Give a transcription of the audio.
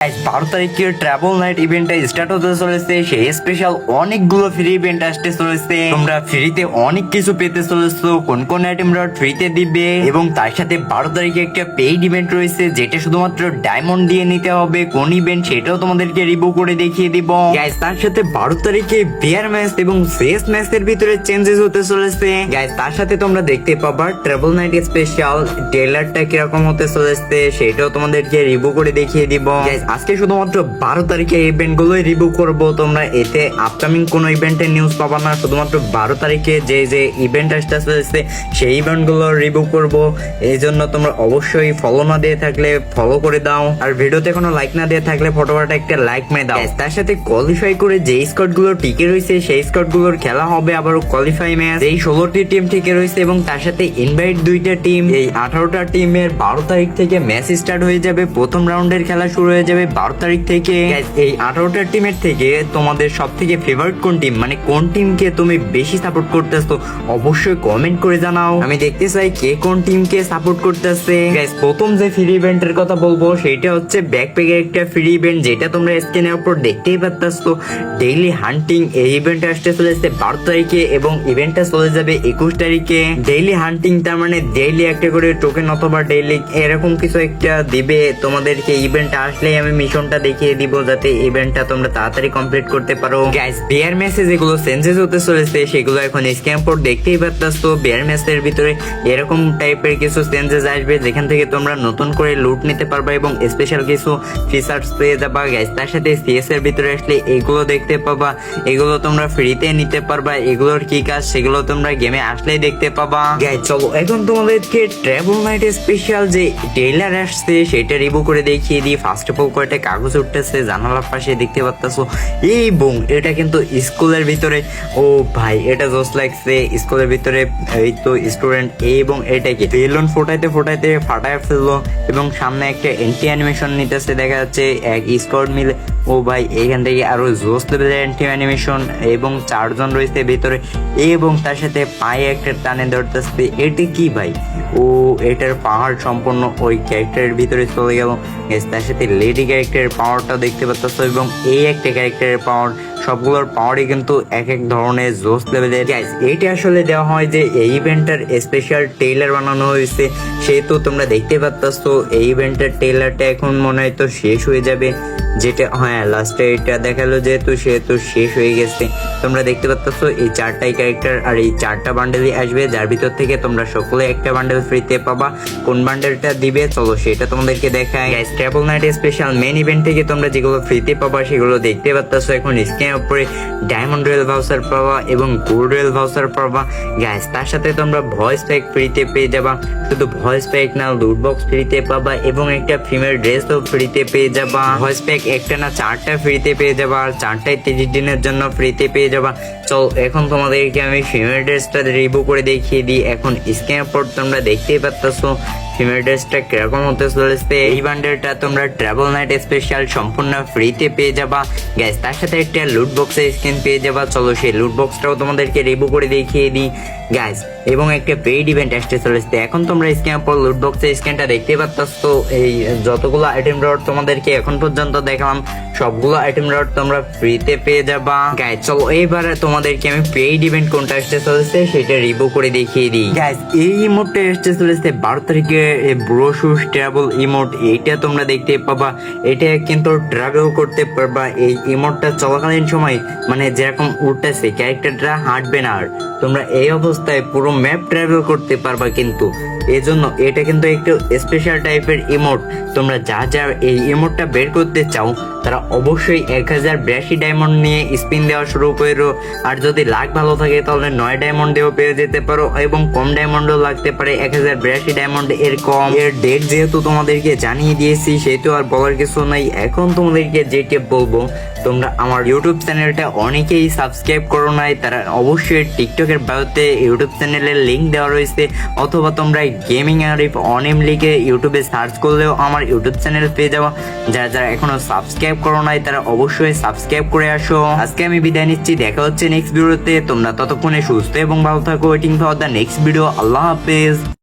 বারো তারিখের travel night ইভেন্টটা স্টার্ট হতে চলেছে সেই স্পেশাল অনেকগুলো ফ্রি ইভেন্ট আসতে চলেছে। তোমরা ফ্রিতে অনেক কিছু পেতে চলেছো, কোন কোন আইটেমরা ফ্রিতে দিবে, এবং তার সাথে বারো তারিখে একটা পেইড ইভেন্ট রয়েছে, যেটা শুধুমাত্র ডায়মন্ড দিয়ে নিতে হবে। কোন ইভেন্ট সেটাও তোমাদেরকে রিভিউ করে দেখিয়ে দিব। গাইস তার সাথে বারো তারিখে বিয়ার ম্যাচ এবং ফেস ম্যাচের ভিতরে চেঞ্জেস হতে চলেছে। গাইস তার সাথে তোমরা দেখতে পাবা ট্রাভেল নাইট স্পেশাল ট্রেলারটা কীরকম হতে চলেছে, সেটাও তোমাদেরকে রিভিউ করে দেখিয়ে দিব। গাইস আজকে শুধুমাত্র বারো তারিখে ইভেন্ট গুলোই রিভিউ করব। তোমরা এতে আপকামিং কোন ইভেন্টের নিউজ পাবা না। শুধুমাত্র বারো তারিখে যে যে ইভেন্ট আসতে চলেছে সেই ইভেন্টগুলো রিভিউ করব। এই জন্য তোমরা অবশ্যই ফলো না দিয়ে থাকলে ফলো করে দাও। আর ভিডিওতে কোনো লাইক না দিয়ে থাকলে ফটোটা একটা লাইক মেরে দাও। তার সাথে কোয়ালিফাই করে যে স্কটগুলো টিকে রয়েছে, সেই স্কটগুলোর খেলা হবে আবার কোয়ালিফাই ম্যাচ এই ষোলোটি টিম টিকে রয়েছে এবং তার সাথে ইনভাইট দুইটা টিম এই আঠারোটা টিমের বারো তারিখ থেকে ম্যাচ স্টার্ট হয়ে যাবে। প্রথম রাউন্ডের খেলা শুরু হয়ে যাবে। বারো তারিখ থেকে এই আঠারোটা টিমের থেকে তোমাদের সব থেকে ফেভারিট কোন টিম মানে কোন টিমকে তুমি বেশি সাপোর্ট করতেছো? অবশ্যই কমেন্ট করে জানাও। আমি দেখতে চাই কে কোন টিমকে সাপোর্ট করতেছে। প্রথম যে ফ্রি ইভেন্টের কথা বলব সেটা হচ্ছে ব্যাকপ্যাকের একটা ফ্রি ইভেন্ট যেটা তোমরা স্ক্রিনের উপর দেখতেই পাচ্ছো ডেইলি হান্টিং এই ইভেন্ট আসতে চলেছে বারো তারিখে এবং ইভেন্টটা চলে যাবে একুশ তারিখে। ডেইলি হান্টিং তার মানে ডেইলি একটা করে টোকেন অথবা ডেইলি এরকম কিছু একটা দিবে। তোমাদেরকে ইভেন্ট আসলেই আমি মিশনটা দেখিয়ে দিব যাতে ইভেন্টটা তোমরা তাড়াতাড়ি কমপ্লিট করতে পারো। গ্যাস বিয়ার ম্যাচে যেগুলো চেঞ্জেস হতে চলেছে, সেগুলো এখন স্ক্যাম পর দেখতেই পাচ্ছো বিয়ার ম্যাচের ভিতরে এরকম টাইপের কিছু চেঞ্জেস আসবে, যেখান থেকে তোমরা নতুন করে লুট নিতে পারবে এবং স্পেশাল কিছু ফিচার্স পেয়ে যাবা। গ্যাস তার সাথে সিএস এর ভিতরে আসলে এগুলো দেখতে পাবা। এগুলো তোমরা ফ্রিতে নিতে পারবা। এগুলোর কি কাজ, সেগুলো তোমরা গেমে আসলেই দেখতে পাবা। গ্যাস চলো, এখন তোমাদেরকে ট্রাভেল নাইট স্পেশাল যে ট্রেলার আসছে, সেটা রিভিউ করে দেখিয়ে দিই। ফার্স্ট অফ অল কয়টা কাগজ উঠতেছে, জানালার পাশে দেখতে পাচ্ছ এই বুম এটা কিন্তু স্কুলের ভিতরে। ও ভাই, এটা জোস লাগছে স্কুলের ভিতরে, এই তো স্টুডেন্ট এবং এটা কি? বেলুন ফোটাইতে ফোটাইতে ফাটায় ফেলল এবং সামনে একটা এন্টি অ্যানিমেশন নিতেছে, দেখা যাচ্ছে এক স্কোয়াড মিলে। ও ভাই, এখান থেকে আরও জোস লেভেলের এন্টি অ্যানিমেশন এবং চারজন রয়েছে ভিতরে। এবং তার সাথে পায়ে একটা টানে ধরতেছে। এটি কি ভাই? ও, এটার পাহাড় সম্পূর্ণ ওই ক্যারেক্টারের ভিতরে চলে গেল। তার সাথে লেডি ক্যারেক্টারের পাওয়ারটা দেখতে পাচ্ছ এবং এই একটা ক্যারেক্টারের পাওয়ার সবগুলোর পাওয়ারই কিন্তু এক এক ধরনের জোস লেভেলের গাইস এইটা আসলে দেওয়া হয় যে এই ইভেন্টটার স্পেশাল টেইলার বানানো হয়েছে, সেহেতু তোমরা দেখতে পাচ্ছ এই ইভেন্টের টেইলারটা এখন মনে হয় তো শেষ হয়ে যাবে। যেটা হ্যাঁ লাস্টে এটা দেখাল যেহেতু সেহেতু শেষ হয়ে গেছে। তোমরা দেখতে পাচ্ছ এই চারটাই ক্যারেক্টার আর এই চারটা বান্ডেলই আসবে, যার ভিতর থেকে তোমরা সকলে একটা বান্ডেল ফ্রিতে পাবা। কোন বান্ডেলটা দিবে, চলো সেটা তোমাদেরকে দেখায় guys travel night special main event থেকে তোমরা যেগুলো ফ্রিতে পাবা, সেগুলো দেখতে পাচ্ছ এখন স্ক্রিনের উপরে ডায়মন্ড রেল ভাউচার পাবা এবং গোল্ড রেল ভাউচার পাবা। গাইস তার সাথে তোমরা ভয়েস প্যাক ফ্রিতে পেয়ে যাবা। শুধু ভয়েস প্যাক না লুট বক্স ফ্রিতে পাবা এবং একটা ফিমেল ড্রেসও ফ্রিতে পেয়ে যাবা। ভয়েস প্যাক একটা না চারটা ফ্রিতে পেয়ে যাবা, আর চারটায় তিরিশ দিনের জন্য ফ্রিতে পেয়ে যাবা। চল, এখন তোমাদেরকে আমি ফিমেল ড্রেসটা রিভিউ করে দেখিয়ে দিই। এখন স্ক্যান পর তোমরা দেখতেই পাচ্ছ ফিমেল ড্রেসটা কীরকম হতে চলেছে? এই বান্ডেলটা তোমরা ট্রাভেল নাইট স্পেশাল সম্পূর্ণ ফ্রিতে পেয়ে যাবা। গ্যাস তার সাথে একটা লুট বক্সের স্ক্রিন পেয়ে যাবা। চলো সেই লুট বক্সটাও তোমাদেরকে রিভিউ করে দেখিয়ে দিই। গ্যাস এবং একটা পেইড ইভেন্ট আসতে চলেছে। এখন তোমরা স্ক্যান পর লুট বক্সের স্ক্রিনটা দেখতে পাচ্ছ এই যতগুলো আইটেম রড তোমাদেরকে এখন পর্যন্ত দেখালাম, সবগুলো আইটেম রড তোমরা ফ্রিতে পেয়ে যাবা। গ্যাস চলো এবারে তোমাদেরকে আমি পেইড ইভেন্ট কোনটা আসতে চলেছে, সেটা রিভিউ করে দেখিয়ে দিই। গ্যাস এই ইমোটটা আসতে চলেছে বারো তারিখে ব্রোশুস ট্রাভেল ইমোট এইটা তোমরা দেখতে পাবা। এটা কিন্তু ট্রাভেল করতে পারবা। এই ইমোটটা চলাকালীন সময় মানে যেরকম উঠতেছে ক্যারেক্টারটা হাঁটবে না আর। তোমরা এই অবস্থায় পুরো ম্যাপ ট্রাভেল করতে পারবা কিন্তু। এজন্য এটা কিন্তু একটু স্পেশাল টাইপের ইমোট তোমরা যা যা এই ইমোটটা বের করতে চাও, তারা অবশ্যই এক হাজার বিরাশি ডায়মন্ড নিয়ে স্পিন দেওয়া শুরু করো। আর যদি লাখ ভালো থাকে, তাহলে নয় ডায়মন্ড দিয়েও পেয়ে যেতে পারো এবং কম ডায়মন্ডও লাগতে পারে এক হাজার বিরাশি ডায়মন্ড এর কম। এর ডেট যেহেতু তোমাদেরকে জানিয়ে দিয়েছি, সেহেতু আর বলার কিছু নাই। এখন তোমাদেরকে যেটি বলব তোমরা আমার ইউটিউব চ্যানেলটা অনেকেই সাবস্ক্রাইব করো নাই, তারা অবশ্যই টিকটকের বায়োতে ইউটিউব চ্যানেলের লিঙ্ক দেওয়া রয়েছে, অথবা তোমরা গেমিং আরিফ অনিম লিখে ইউটিউবে সার্চ করলেও আমার ইউটিউব চ্যানেল পেয়ে যাওয়া যারা যারা এখনও সাবস্ক্রাইব করো নাই, তারা অবশ্যই সাবস্ক্রাইব করে আসো। আজকে আমি বিদায় নিচ্ছি, দেখা হচ্ছে নেক্সট ভিডিওতে তোমরা ততক্ষণে সুস্থ এবং ভালো থাকো waiting for the next video আল্লাহ হাফেজ।